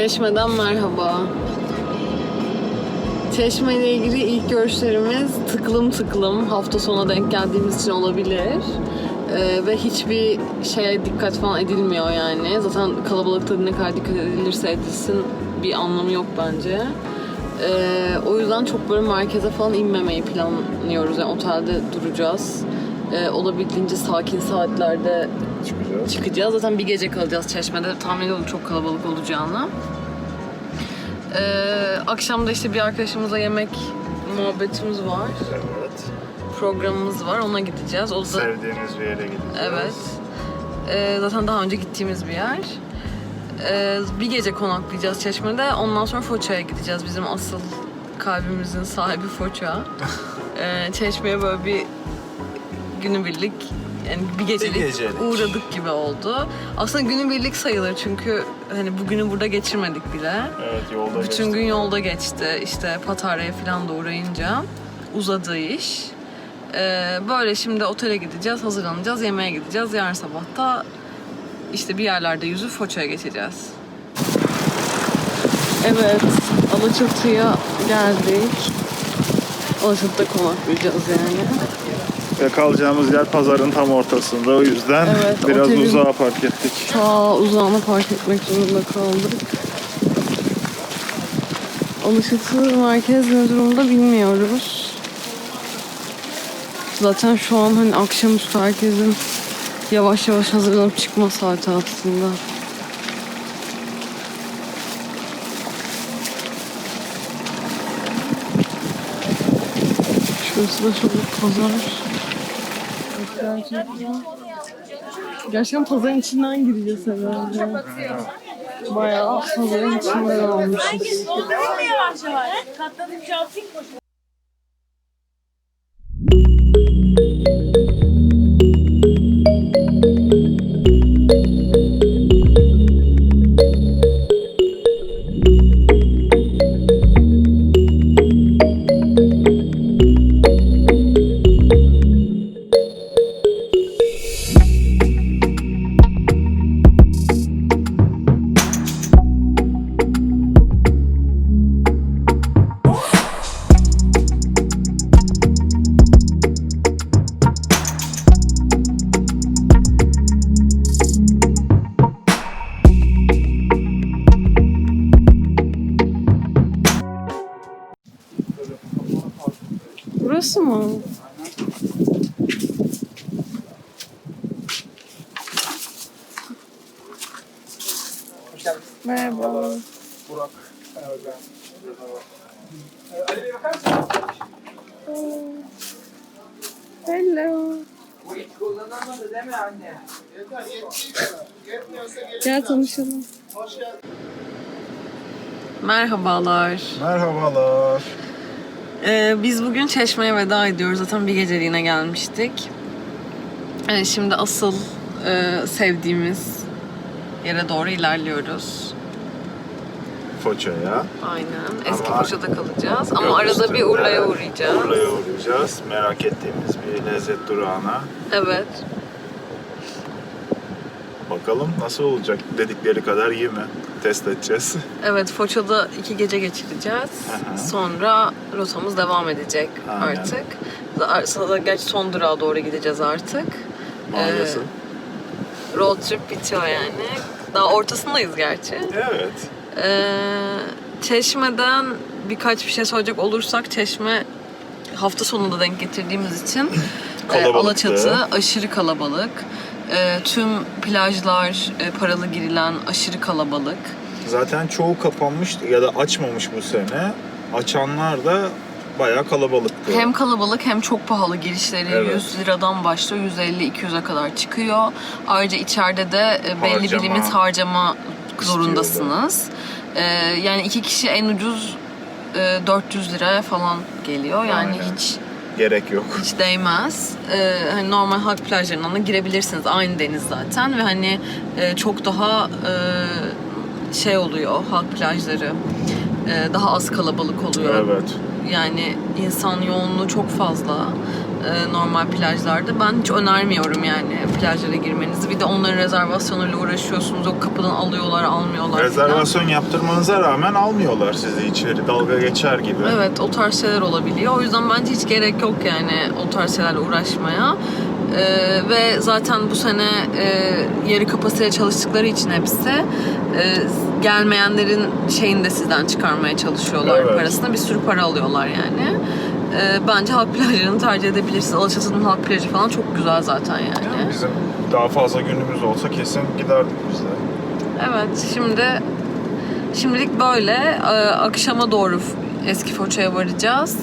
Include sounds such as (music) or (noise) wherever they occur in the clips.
Çeşme'den merhaba. Çeşme ile ilgili ilk görüşlerimiz tıklım tıklım. Hafta sonuna denk geldiğimiz için olabilir. Ee, ve hiçbir şeye dikkat falan edilmiyor yani. Zaten kalabalıkta ne kadar dikkat edilirse edilsin bir anlamı yok bence. Ee, o yüzden çok böyle merkeze falan inmemeyi planlıyoruz. Yani otelde duracağız. Ee, olabildiğince sakin saatlerde Çıkacağız. çıkacağız. Zaten bir gece kalacağız Çeşme'de. Tahmin ediyorum çok kalabalık olacağını. Ee, akşam da işte bir arkadaşımızla yemek muhabbetimiz var. Evet. Programımız var. Ona gideceğiz. O da Sevdiğimiz bir yere gideceğiz. evet. Ee, zaten daha önce gittiğimiz bir yer. Ee, bir gece konaklayacağız Çeşme'de. Ondan sonra Foça'ya gideceğiz. Bizim asıl kalbimizin sahibi Foça. Ee, (laughs) Çeşme'ye böyle bir günübirlik yani bir gecelik, gecelik. uğradık gibi oldu. Aslında günübirlik sayılır çünkü hani bugünü burada geçirmedik bile. Evet yolda Bütün geçtik. gün yolda geçti. İşte Patara'ya falan da uğrayınca uzadı iş. Ee, böyle şimdi otele gideceğiz, hazırlanacağız, yemeğe gideceğiz. Yarın sabah da işte bir yerlerde yüzüp Foça'ya geçeceğiz. Evet, Alaçatı'ya geldik. Alaçatı'da konaklayacağız yani. Ve kalacağımız yer pazarın tam ortasında. O yüzden Evet, biraz otelin- uzağa park ettik. Ta uzağına park etmek zorunda kaldık. Alaçatı merkez ne durumda bilmiyoruz. Zaten şu an hani akşamüstü herkesin yavaş yavaş hazırlanıp çıkma saati aslında. Şurası da çok pazar. Gerçekten. Gerçekten pazarın içinden gireceğiz herhalde. Bayağı pazarın içinden yavaş. Katladım Burası Gel tanışalım. Merhabalar. Merhabalar. Ee, biz bugün Çeşme'ye veda ediyoruz. Zaten bir geceliğine gelmiştik. Ee, şimdi asıl e, sevdiğimiz yere doğru ilerliyoruz. Foça'ya. Aynen. Eski Ama- Foça'da kalacağız. Ama arada bir Urla'ya uğrayacağız. Urla'ya uğrayacağız. Merak ettiğimiz bir lezzet durağına. Evet. Bakalım nasıl olacak dedikleri kadar iyi mi? Test edeceğiz. Evet, Foça'da iki gece geçireceğiz. Aha. Sonra rotamız devam edecek Aynen. artık. Sonra gerçi son durağa doğru gideceğiz artık. Maalesef. Ee, road trip bitiyor yani. Daha ortasındayız gerçi. Evet. Ee, Çeşme'den birkaç bir şey söyleyecek olursak Çeşme hafta sonunda denk getirdiğimiz için e, Kalabalıktı. Alaçatı aşırı kalabalık. E, tüm plajlar e, paralı girilen aşırı kalabalık. Zaten çoğu kapanmış ya da açmamış bu sene. Açanlar da bayağı kalabalıktı. Hem kalabalık hem çok pahalı girişleri Evet. 100 liradan başlıyor 150-200'e kadar çıkıyor. Ayrıca içeride de e, belli bir limit harcama zorundasınız. E, yani iki kişi en ucuz e, 400 liraya falan geliyor. Yani Aynen. hiç Gerek yok. hiç değmez. Ee, hani normal halk plajlarından da girebilirsiniz. Aynı deniz zaten ve hani e, çok daha e, şey oluyor halk plajları. E, daha az kalabalık oluyor. Evet. Yani insan yoğunluğu çok fazla. E, normal plajlarda. Ben hiç önermiyorum yani plajlara girmenizi. Bir de onların rezervasyonuyla uğraşıyorsunuz. O kapıdan alıyorlar, almıyorlar. falan. Rezervasyon yaptırmanıza rağmen almıyorlar sizi içeri dalga geçer gibi. Evet o tarz şeyler olabiliyor. O yüzden bence hiç gerek yok yani o tarz şeylerle uğraşmaya. Ee, ve zaten bu sene e, yarı kapasiteye çalıştıkları için hepsi e, gelmeyenlerin şeyini de sizden çıkarmaya çalışıyorlar Evet. parasını. Bir sürü para alıyorlar yani. Ee, bence halk plajlarını tercih edebilirsiniz. Alaçatı'nın halk plajı falan çok güzel zaten yani. Yani bizim daha fazla günümüz olsa kesin giderdik biz de. Evet, şimdi şimdilik böyle. Ee, Akşama doğru eski Foça'ya varacağız.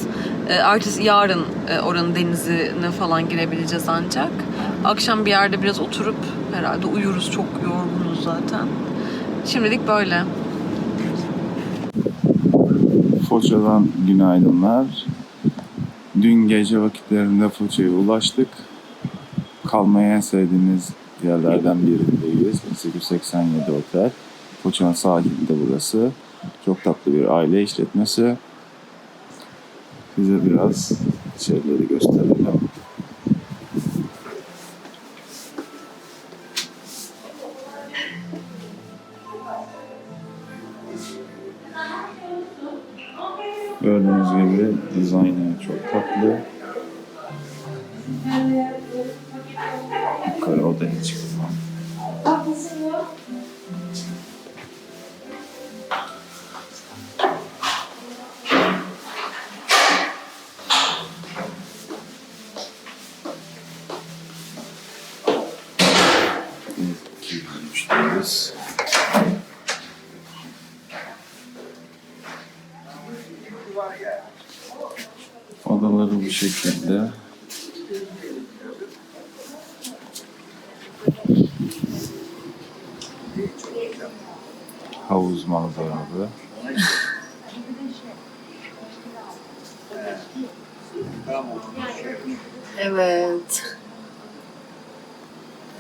Ee, Ertesi yarın e, oranın denizine falan girebileceğiz ancak. Akşam bir yerde biraz oturup herhalde uyuruz. Çok yorgunuz zaten. Şimdilik böyle. Foça'dan günaydınlar. Dün gece vakitlerinde Foça'ya ulaştık. Kalmayı en sevdiğimiz yerlerden birindeyiz. 887 Otel. Foça'nın sahilinde burası. Çok tatlı bir aile işletmesi. Size biraz içerileri gösterelim. Gördüğünüz gibi dizaynı Çıkmam. İlk müşterimiz. Odaları bu şekilde.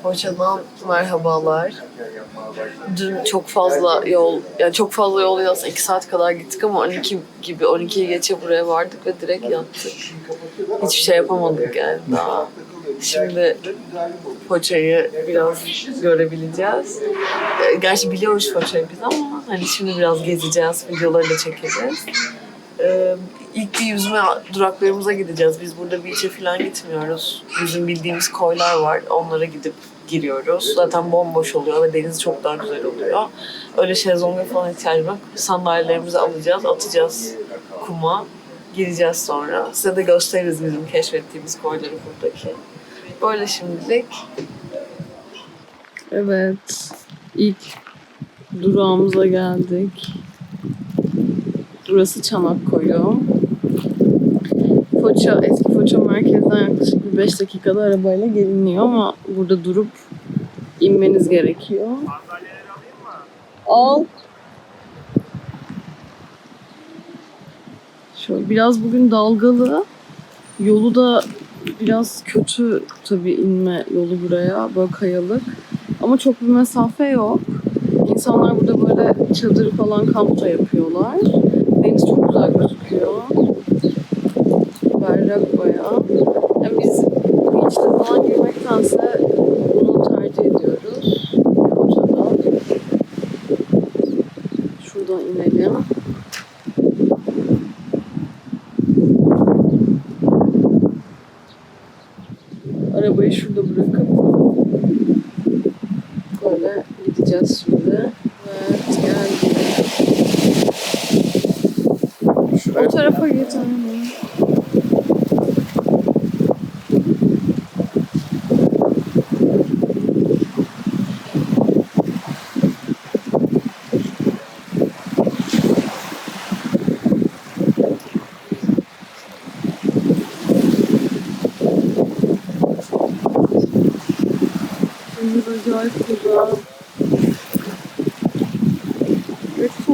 Foça'dan merhabalar. Dün çok fazla yol, yani çok fazla yol aslında 2 saat kadar gittik ama 12 gibi 12'yi geçe buraya vardık ve direkt yattık. Hiçbir şey yapamadık yani daha. Şimdi Foça'yı biraz görebileceğiz. Ee, Gerçi biliyoruz Foça'yı biz ama hani şimdi biraz gezeceğiz, videoları da çekeceğiz. Ee, ilk bir yüzme duraklarımıza gideceğiz. Biz burada beach'e falan gitmiyoruz. Bizim bildiğimiz koylar var. Onlara gidip giriyoruz. Zaten bomboş oluyor ve deniz çok daha güzel oluyor. Öyle şezlonga falan ihtiyacım yok. Sandalyelerimizi alacağız, atacağız kuma. Gireceğiz sonra. Size de gösteririz bizim keşfettiğimiz koyları buradaki. Böyle şimdilik. Evet. ilk durağımıza geldik. Burası Çanakköy'ü. Foça, eski Foça merkezden yaklaşık bir 5 dakikada arabayla geliniyor ama burada durup inmeniz gerekiyor. Al. Şöyle biraz bugün dalgalı. Yolu da biraz kötü tabii inme yolu buraya. Böyle kayalık. Ama çok bir mesafe yok. İnsanlar burada böyle çadır falan kamp da yapıyorlar. Deniz çok güzel gözüküyor. Berrak bayağı. Yani biz beach'te falan girmektense bunu tercih ediyoruz. Foça'da. Şuradan inelim. Arabayı şurada bırakıp böyle gideceğiz şimdi. Evet geldik. O tarafa git aynen. Deniz acayip güzel. Ve kum. Şurayı açabiliriz.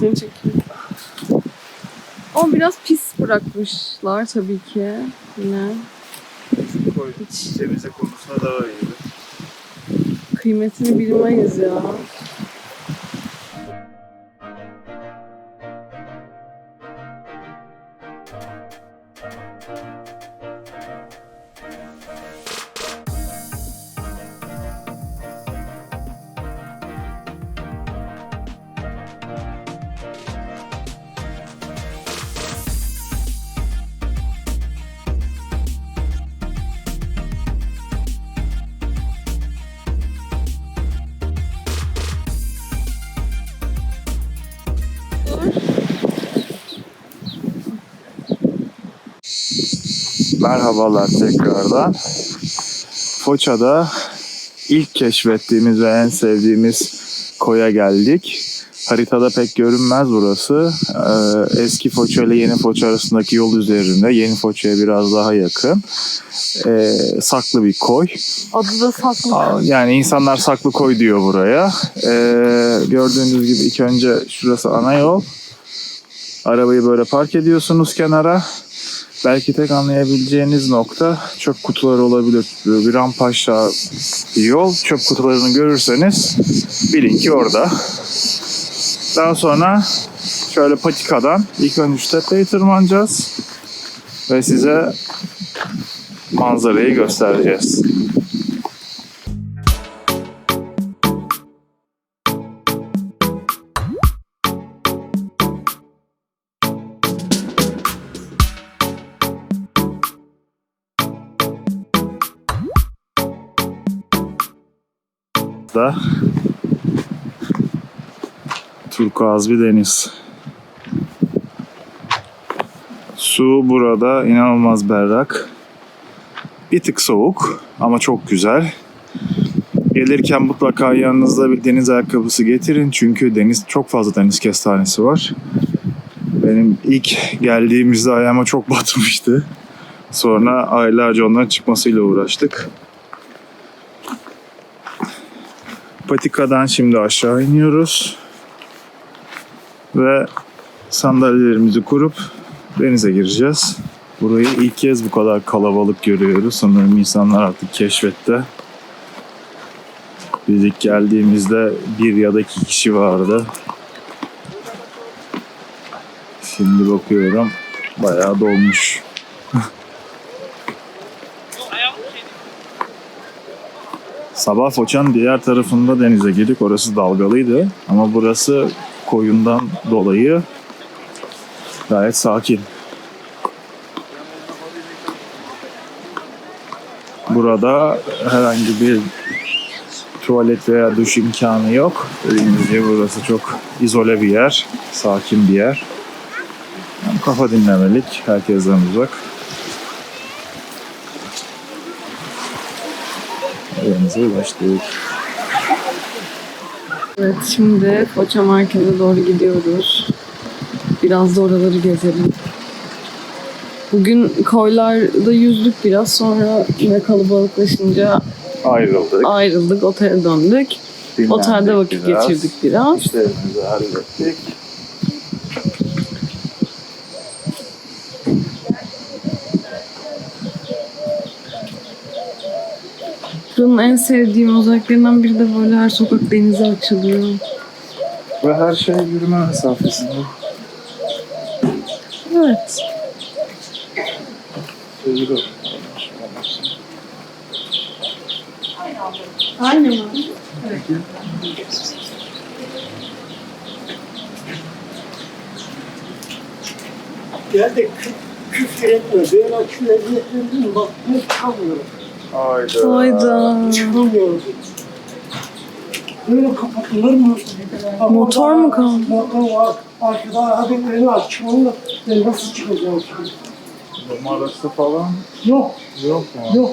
Seni çekeyim. Ama biraz pis bırakmışlar tabii ki. Yine. Koy. Hiç Temizlik konusunda daha iyi. Kıymetini bilmeyiz ya. Merhabalar tekrardan. Foça'da ilk keşfettiğimiz ve en sevdiğimiz koya geldik. Haritada pek görünmez burası. Ee, eski Foça ile yeni Foça arasındaki yol üzerinde. Yeni Foça'ya biraz daha yakın. Ee, saklı bir koy. Adı da saklı. Yani insanlar saklı koy diyor buraya. Ee, gördüğünüz gibi ilk önce şurası ana yol. Arabayı böyle park ediyorsunuz kenara. Belki tek anlayabileceğiniz nokta çöp kutuları olabilir. Bir rampa aşağı bir yol. Çöp kutularını görürseniz bilin ki orada. Daha sonra şöyle patikadan ilk önce şu tepeyi tırmanacağız. Ve size manzarayı göstereceğiz. Da turkuaz bir deniz. Su burada inanılmaz berrak. Bir tık soğuk ama çok güzel. Gelirken mutlaka yanınızda bir deniz ayakkabısı getirin çünkü deniz çok fazla deniz kestanesi var. Benim ilk geldiğimizde ayağıma çok batmıştı. Sonra aylarca ondan çıkmasıyla uğraştık. Patikadan şimdi aşağı iniyoruz. Ve sandalyelerimizi kurup denize gireceğiz. Burayı ilk kez bu kadar kalabalık görüyoruz. Sanırım insanlar artık keşfette. Biz ilk geldiğimizde bir ya da iki kişi vardı. Şimdi bakıyorum bayağı dolmuş. Sabah Foça'nın diğer tarafında denize girdik. Orası dalgalıydı. Ama burası koyundan dolayı gayet sakin. Burada herhangi bir tuvalet veya duş imkanı yok. Dediğimiz gibi burası çok izole bir yer. Sakin bir yer. Yani kafa dinlemelik. Herkesten uzak. Denize ulaştık. Evet şimdi Foça merkeze doğru gidiyoruz. Biraz da oraları gezelim. Bugün koylarda yüzdük biraz sonra yine kalabalıklaşınca Ayrıldık. ayrıldık otele döndük. dinlendik Otelde vakit biraz. geçirdik biraz. İşlerimizi hallettik. Buranın en sevdiğim özelliklerinden biri de böyle her sokak denize açılıyor. Ve her şey yürüme mesafesinde. Evet. Yürü. Aynı mı? Gel de kü küfür etme. Böyle açıyor eziyetlendim. Bak ne çıkamıyorum. Hayda. Hayda. Böyle kapatılır mı? Motor mu kaldı? Motor var. Arkada hadi beni açmanı da ben nasıl çıkacağım şimdi? Numarası falan Yok, yok mu? yok.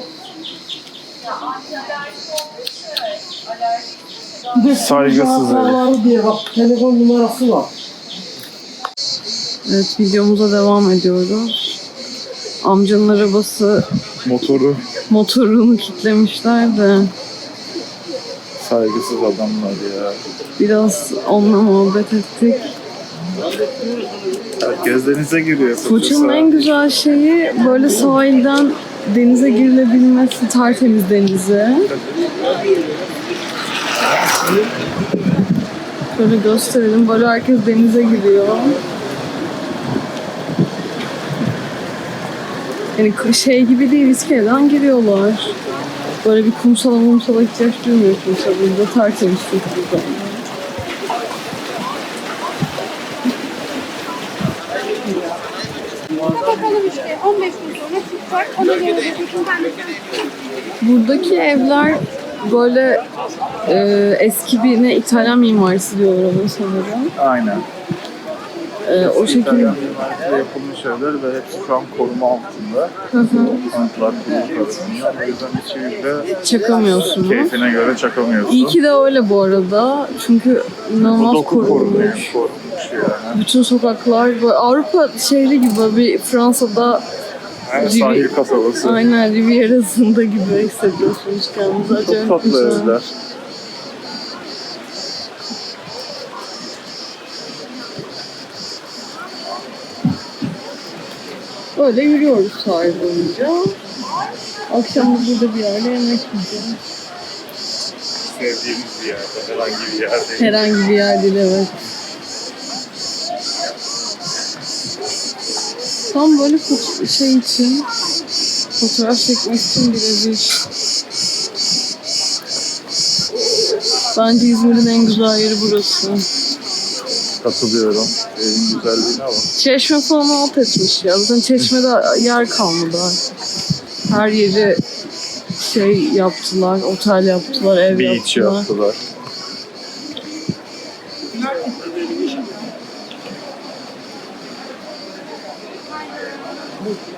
Bir de Saygısız Saygısız diye bak telefon numarası var. Evet videomuza devam ediyoruz. Amcanın arabası Motoru motorunu kilitlemişler de saygısız adamlar ya. biraz onunla muhabbet ettik. Herkes denize giriyor. Foça'nın en güzel şeyi böyle sahilden denize girilebilmesi, tertemiz denize. Böyle gösterelim. Böyle herkes denize giriyor. Yani şey gibi değil, iskeleden giriyorlar. Böyle bir kumsala mumsala ihtiyaç duymuyor kimse burada. Tertemiz çünkü burada. Bakalım işte 15 gün sonra çıkacak. Ona göre de Buradaki evler böyle e, eski bir ne İtalyan mimarisi diyorlar ona sanırım. Aynen. E, o şekilde. Yapılmış evler ve hepsi şu an koruma altında. Hı. O yüzden içeride Çakamıyorsunuz. keyfine göre çakamıyorsun. İyi ki de öyle bu arada. Çünkü Bu inanılmaz doku korunmuş. korunmuş. Korunmuş yani. Bütün sokaklar böyle Avrupa şehri gibi bir Fransa'da Yani sahil kasabası. aynen Riviera'sında gibi hissediyorsunuz kendinizi. Çok tatlı güzel. evler. Böyle yürüyoruz sahil boyunca. Akşam da burada bir yerde yemek yiyeceğiz. Sevdiğimiz bir yerde, herhangi bir yerde. Herhangi bir yer değil evet. Tam böyle şey için fotoğraf çekmek için birebir. Bence İzmir'in en güzel yeri burası. Katılıyorum. Evin güzelliğine bak. Çeşme falan alt etmiş ya. Zaten çeşmede yer kalmadı artık. Her yeri şey yaptılar, otel yaptılar, ev Beach yaptılar. yaptılar.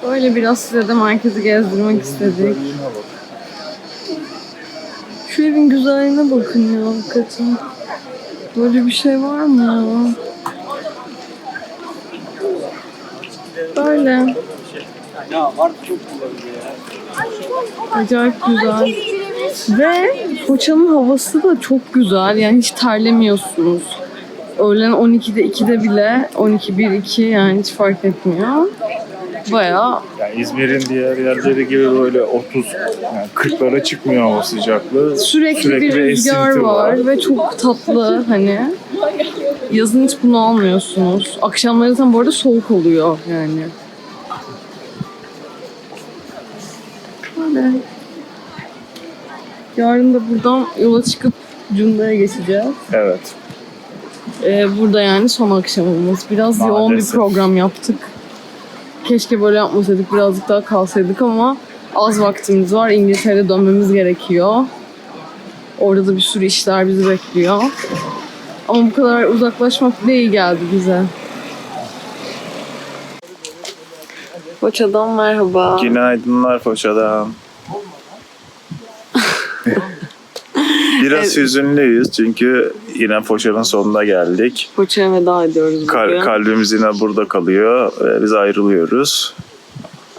Öyle biraz size de merkezi gezdirmek istedik. Güzelliğine bak. Şu evin güzelliğine bakın ya hakikaten. Böyle bir şey var mı ya? Böyle. Acayip güzel. Ve Foça'nın havası da çok güzel. Yani hiç terlemiyorsunuz. Öğlen 12'de 2'de bile 12 1 2 yani hiç fark etmiyor. Bayağı Yani İzmir'in diğer yerleri gibi böyle 30, yani 40'lara çıkmıyor hava sıcaklığı. sürekli, bir rüzgar esinti var. ve çok tatlı hani. Yazın hiç bunu almıyorsunuz. Akşamları zaten bu arada soğuk oluyor yani. Böyle. Yarın da buradan yola çıkıp Cunda'ya geçeceğiz. Evet. Ee, burada yani son akşamımız. Biraz yoğun bir Maalesef. program yaptık. Keşke böyle yapmasaydık, birazcık daha kalsaydık ama az vaktimiz var. İngiltere'de dönmemiz gerekiyor. Orada da bir sürü işler bizi bekliyor. Ama bu kadar uzaklaşmak da iyi geldi bize. Foça'dan merhaba. Günaydınlar Foça'dan. (laughs) Biraz hüzünlüyüz çünkü yine Foça'nın sonuna geldik. Foça'ya veda ediyoruz bugün. Kal- kalbimiz yine burada kalıyor ve biz ayrılıyoruz.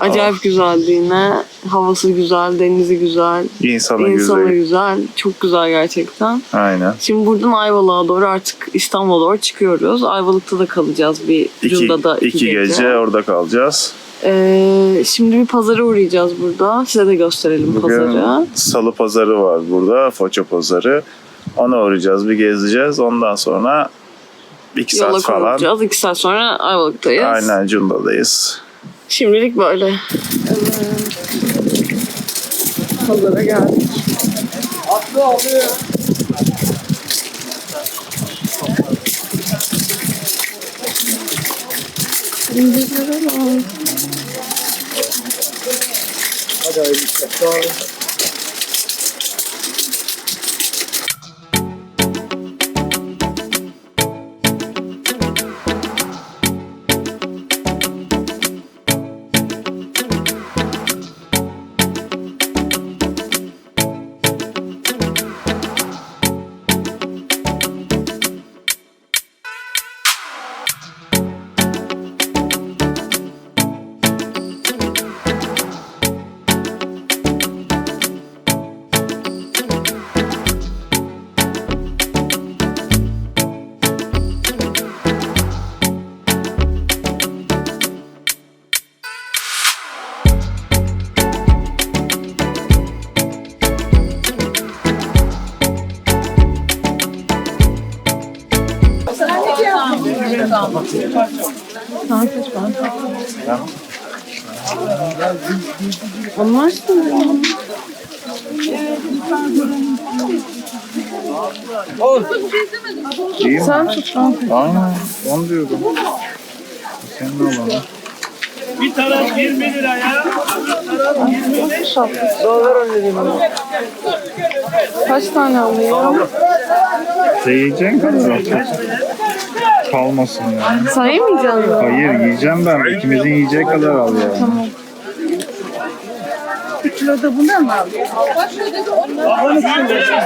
Acayip güzeldi yine. Havası güzel, denizi güzel, İnsanı insanı güzel. güzel. Çok güzel gerçekten. Aynen. Şimdi buradan Ayvalık'a doğru artık İstanbul'a doğru çıkıyoruz. Ayvalık'ta da kalacağız bir İki, Cunda'da iki, gece. orada kalacağız. Ee, şimdi bir pazara uğrayacağız burada. Size de gösterelim Bugün pazarı. salı pazarı var burada. Foça pazarı. Ona uğrayacağız, bir gezeceğiz. Ondan sonra iki Yola saat falan. koyulacağız. İki saat sonra Ayvalık'tayız. Aynen Cunda'dayız. Şimdilik böyle. Pazara geldik. İncirlere bak. Sana seç ben. Anlarsın. İyi? Sen tut. Aynen. Onu diyordum. Senin olanı. Bir taraf 20 lira ya. Kaç tane alayım? Sen yiyeceksin kadar Kalmasın yani. Sen yemeyeceksin mi? Hayır yiyeceğim ben. İkimizin yiyeceği kadar al yani.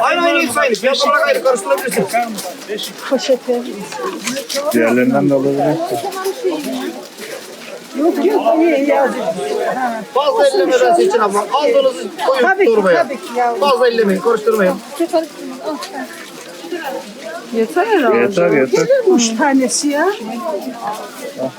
Aynı aynı sayın. Fiyat olarak ayrı karıştırabilirsin. Diğerlerinden de alabilirsin. Fazla ellemeden seçin ama aldığınızı koyun torbaya. Fazla ellemeyin, karıştırmayın. Yeter herhalde. Yeter yeter. Ne tanesi ya? Ah.